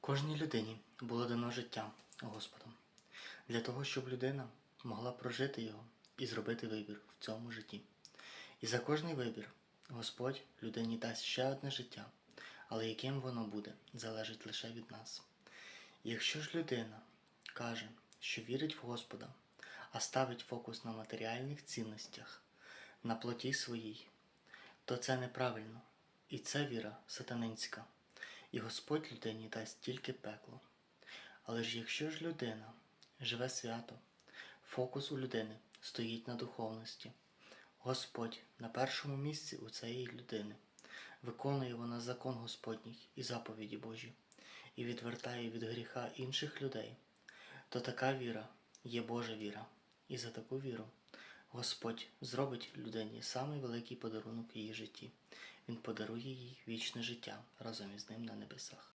Кожній людині було дано життя Господом для того, щоб людина могла прожити його і зробити вибір в цьому житті. І за кожний вибір Господь людині дасть ще одне життя, але яким воно буде, залежить лише від нас. Якщо ж людина каже, що вірить в Господа, а ставить фокус на матеріальних цінностях, на плоті своїй, то це неправильно, і це віра сатанинська, і Господь людині дасть тільки пекло. Але ж якщо ж людина живе свято, фокус у людини стоїть на духовності, Господь на першому місці у цієї людини, виконує вона закон Господній і заповіді Божі, і відвертає від гріха інших людей, то така віра є Божа віра, і за таку віру Господь зробить людині самий великий подарунок її житті. Він подарує їй вічне життя разом із ним на небесах.